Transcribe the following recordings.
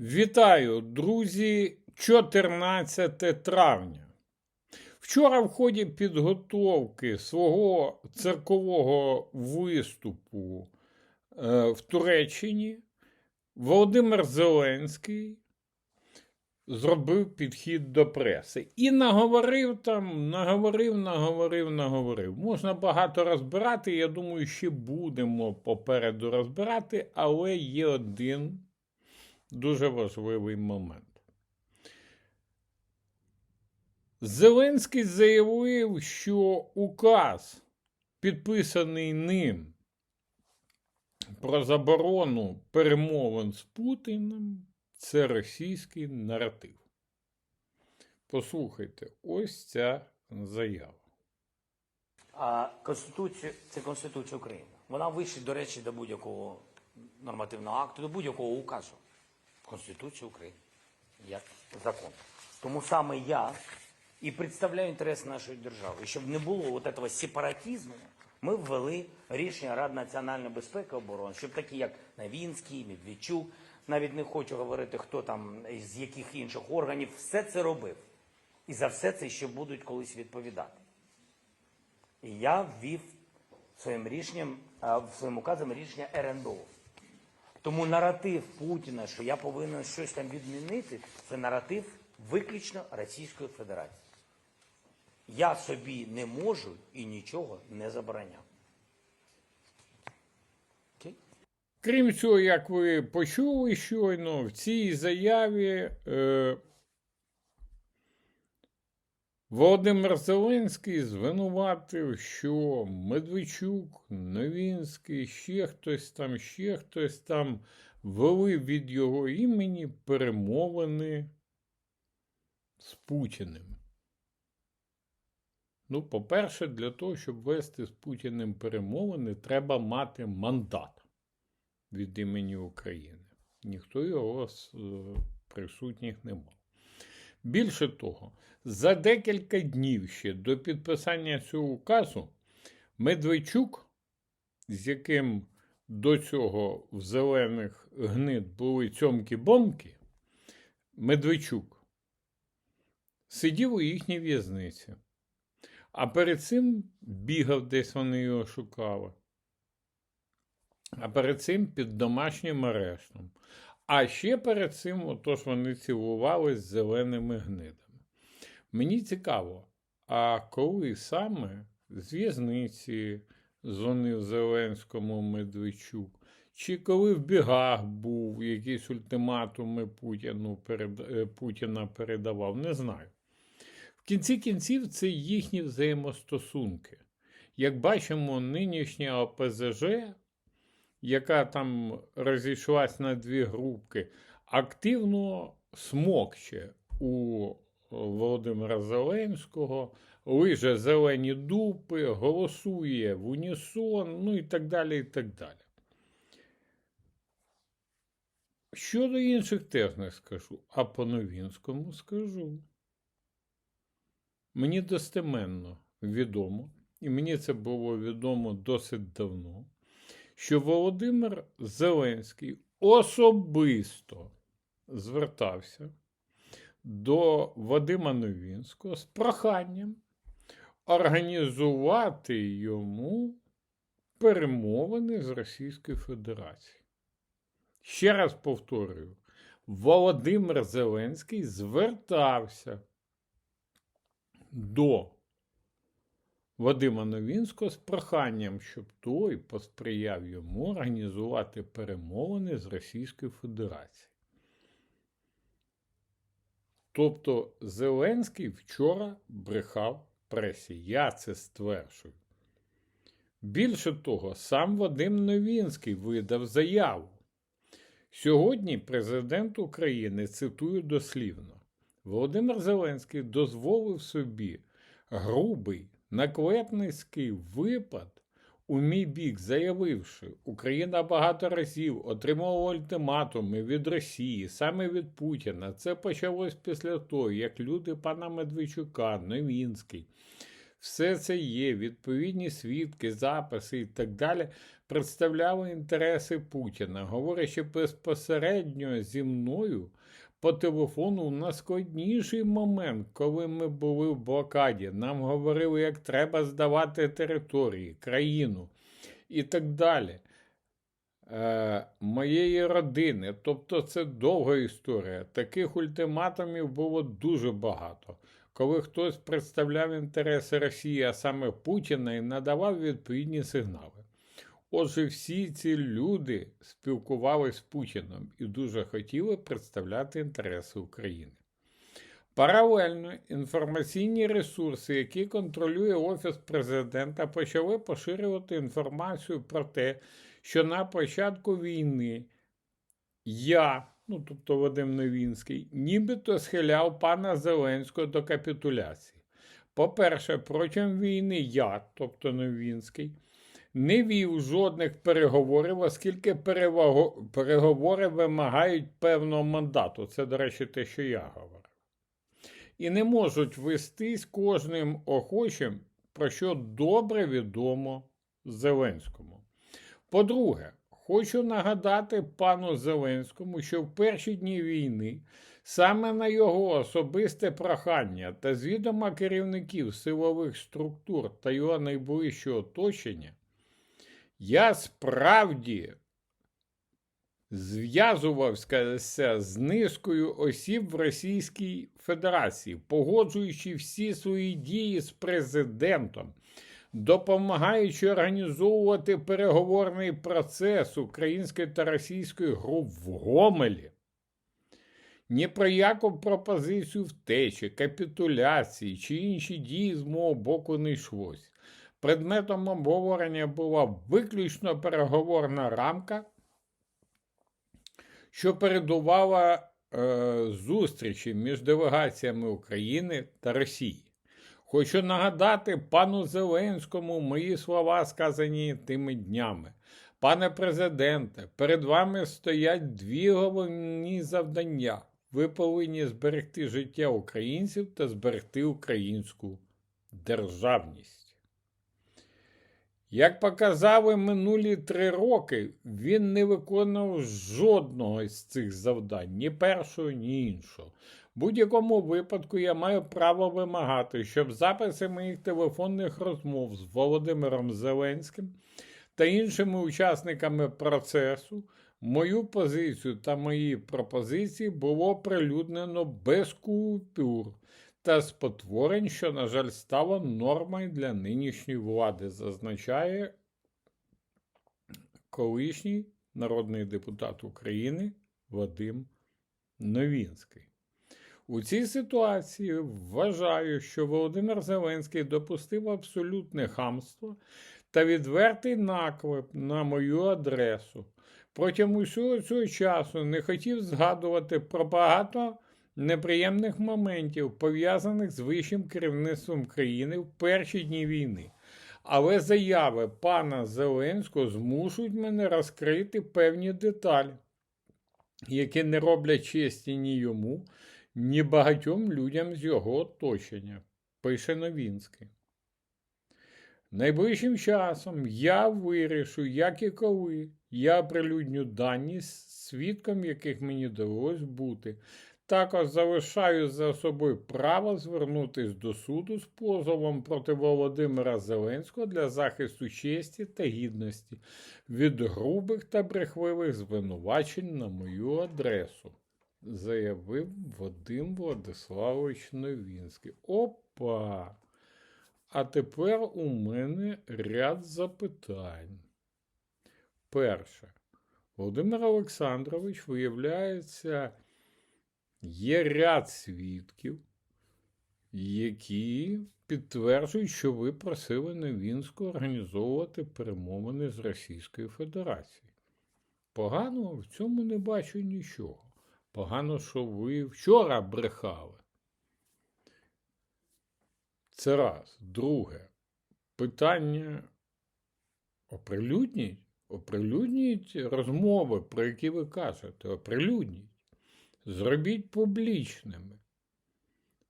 Вітаю, друзі, 14 травня. Вчора в ході підготовки свого циркового виступу е, в Туреччині Володимир Зеленський зробив підхід до преси і наговорив там, наговорив, наговорив, наговорив. Можна багато розбирати. Я думаю, ще будемо попереду розбирати, але є один дуже важливий момент. Зеленський заявив, що указ, підписаний ним про заборону перемовин з Путіним, це російський наратив. Послухайте, ось ця заява. А Конституція це Конституція України. Вона вище, до речі, до будь-якого нормативного акту, до будь-якого указу. Конституція України як закон. Тому саме я і представляю інтерес нашої держави. І щоб не було от этого сепаратизму, ми ввели рішення Ради національної безпеки і оборони, щоб такі, як Навінський, Медведчук, навіть не хочу говорити, хто там з яких інших органів, все це робив. І за все це ще будуть колись відповідати. І я ввів своїм рішенням, своїм указом рішення РНБО. Тому наратив Путіна, що я повинен щось там відмінити, це наратив виключно Російської Федерації. Я собі не можу і нічого не забороняв. Крім цього, як ви почули щойно, в цій заяві е, Володимир Зеленський звинуватив, що Медведчук, Новінський, ще хтось там, ще хтось там вели від його імені перемовини з Путіним. Ну, по-перше, для того, щоб вести з Путіним перемовини, треба мати мандат від імені України. Ніхто його з е, присутніх не мав. Більше того, за декілька днів ще до підписання цього указу Медведчук, з яким до цього в зелених гнид були цьомки-бомки, Медведчук сидів у їхній в'язниці. А перед цим бігав десь вони його шукали. А перед цим під домашнім арештом. А ще перед цим, отож вони цілувались з зеленими гнидами. Мені цікаво, а коли саме з в'язниці дзвонив Зеленському Медведчук, чи коли в бігах був якісь ультиматуми Путіну перед, е, Путіна передавав, не знаю. В кінці кінців це їхні взаємостосунки. Як бачимо, нинішня ОПЗЖ, яка там розійшлась на дві групки, активно смокче у Володимира Зеленського, лиже зелені дупи, голосує в унісон, ну і так далі. і так далі. Щодо інших теж не скажу, а по Новінському скажу. Мені достеменно відомо, і мені це було відомо досить давно, що Володимир Зеленський особисто звертався до Вадима Новінського з проханням організувати йому перемовини з Російською Федерацією. Ще раз повторюю, Володимир Зеленський звертався до Вадима Новінського з проханням, щоб той посприяв йому організувати перемовини з Російською Федерацією. Тобто Зеленський вчора брехав пресі. Я це стверджую. Більше того, сам Вадим Новінський видав заяву. Сьогодні президент України, цитую дослівно, Володимир Зеленський дозволив собі грубий наклепницький випад у мій бік, заявивши, Україна багато разів отримувала ультиматуми від Росії, саме від Путіна. Це почалось після того, як люди пана Медведчука, Новінський, все це є, відповідні свідки, записи і так далі, представляли інтереси Путіна, говорячи безпосередньо зі мною по телефону на складніший момент, коли ми були в блокаді. Нам говорили, як треба здавати території, країну і так далі. Е, моєї родини. Тобто це довга історія. Таких ультиматумів було дуже багато. Коли хтось представляв інтереси Росії, а саме Путіна, і надавав відповідні сигнали. Отже, всі ці люди спілкувалися з Путіном і дуже хотіли представляти інтереси України. Паралельно інформаційні ресурси, які контролює Офіс президента, почали поширювати інформацію про те, що на початку війни я, ну тобто Вадим Новінський, нібито схиляв пана Зеленського до капітуляції. По-перше, протягом війни я, тобто Новінський, не вів жодних переговорів, оскільки переговори вимагають певного мандату. Це, до речі, те, що я говорив. І не можуть вестись кожним охочим, про що добре відомо Зеленському. По-друге, хочу нагадати пану Зеленському, що в перші дні війни саме на його особисте прохання та з відома керівників силових структур та його найближчого оточення я справді зв'язувався з низкою осіб в Російській Федерації, погоджуючи всі свої дії з президентом, допомагаючи організовувати переговорний процес української та російської груп в Гомелі. Ні про яку пропозицію втечі, капітуляції чи інші дії з мого боку не йшлось. Предметом обговорення була виключно переговорна рамка, що передувала е, зустрічі між делегаціями України та Росії. Хочу нагадати пану Зеленському мої слова, сказані тими днями. Пане президенте, перед вами стоять дві головні завдання. Ви повинні зберегти життя українців та зберегти українську державність. Як показали минулі три роки, він не виконував жодного з цих завдань, ні першого, ні іншого. В будь-якому випадку я маю право вимагати, щоб записи моїх телефонних розмов з Володимиром Зеленським та іншими учасниками процесу, мою позицію та мої пропозиції було оприлюднено без купюр та спотворень, що, на жаль, стало нормою для нинішньої влади, зазначає колишній народний депутат України Вадим Новінський. У цій ситуації вважаю, що Володимир Зеленський допустив абсолютне хамство та відвертий наклеп на мою адресу. Протягом усього цього часу не хотів згадувати про багато неприємних моментів, пов'язаних з вищим керівництвом країни в перші дні війни. Але заяви пана Зеленського змушують мене розкрити певні деталі, які не роблять честі ні йому, ні багатьом людям з його оточення, пише Новінський. Найближчим часом я вирішу, як і коли я оприлюдню дані, свідком яких мені довелось бути. Також залишаю за собою право звернутися до суду з позовом проти Володимира Зеленського для захисту честі та гідності від грубих та брехливих звинувачень на мою адресу, заявив Вадим Владиславович Новінський. Опа! А тепер у мене ряд запитань. Перше. Володимир Олександрович, виявляється, є ряд свідків, які підтверджують, що ви просили Новінську організовувати перемовини з Російською Федерацією. Поганого в цьому не бачу нічого. Погано, що ви вчора брехали. Це раз. Друге. Питання оприлюдніть, оприлюдніть розмови, про які ви кажете, оприлюдніть. Зробіть публічними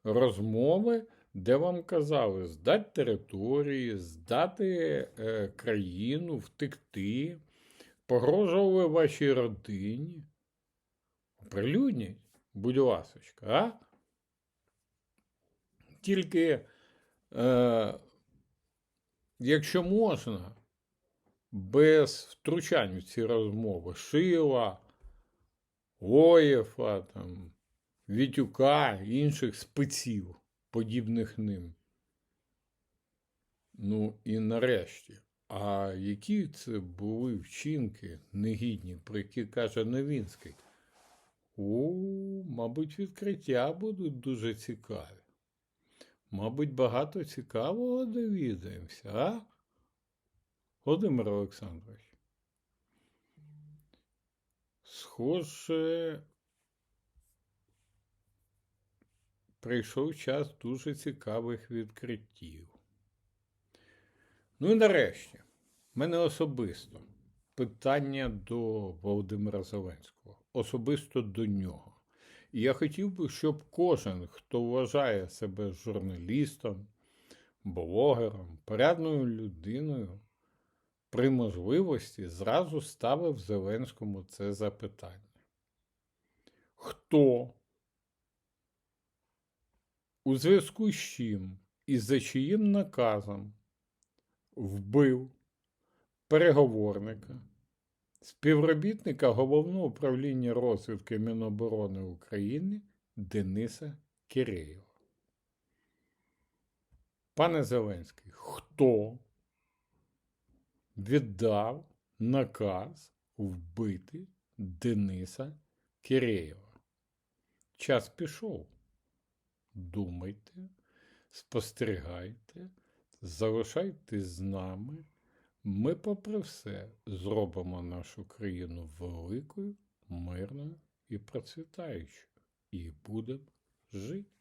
розмови, де вам казали здати території, здати е, країну, втекти, погрожували вашій родині. Прилюдніть, будь ласочка, а? Тільки, е, якщо можна, без втручань в ці розмови, Шила, Оєфа, там, Вітюка, інших спеців, подібних ним. Ну і нарешті, а які це були вчинки негідні, про які каже Новінський? О, мабуть, відкриття будуть дуже цікаві. Мабуть, багато цікавого довідаємося, а? Володимир Олександрович. Схоже, прийшов час дуже цікавих відкриттів. Ну і нарешті, в мене особисто питання до Володимира Зеленського, особисто до нього. І я хотів би, щоб кожен, хто вважає себе журналістом, блогером, порядною людиною, при можливості зразу ставив Зеленському це запитання. Хто у зв'язку з чим і за чиїм наказом вбив переговорника, співробітника Головного управління розвідки Міноборони України Дениса Киреєва. Пане Зеленський, хто віддав наказ вбити Дениса Киреєва? Час пішов. Думайте, спостерігайте, залишайтесь з нами. Ми, попри все, зробимо нашу країну великою, мирною і процвітаючою. І будемо жити.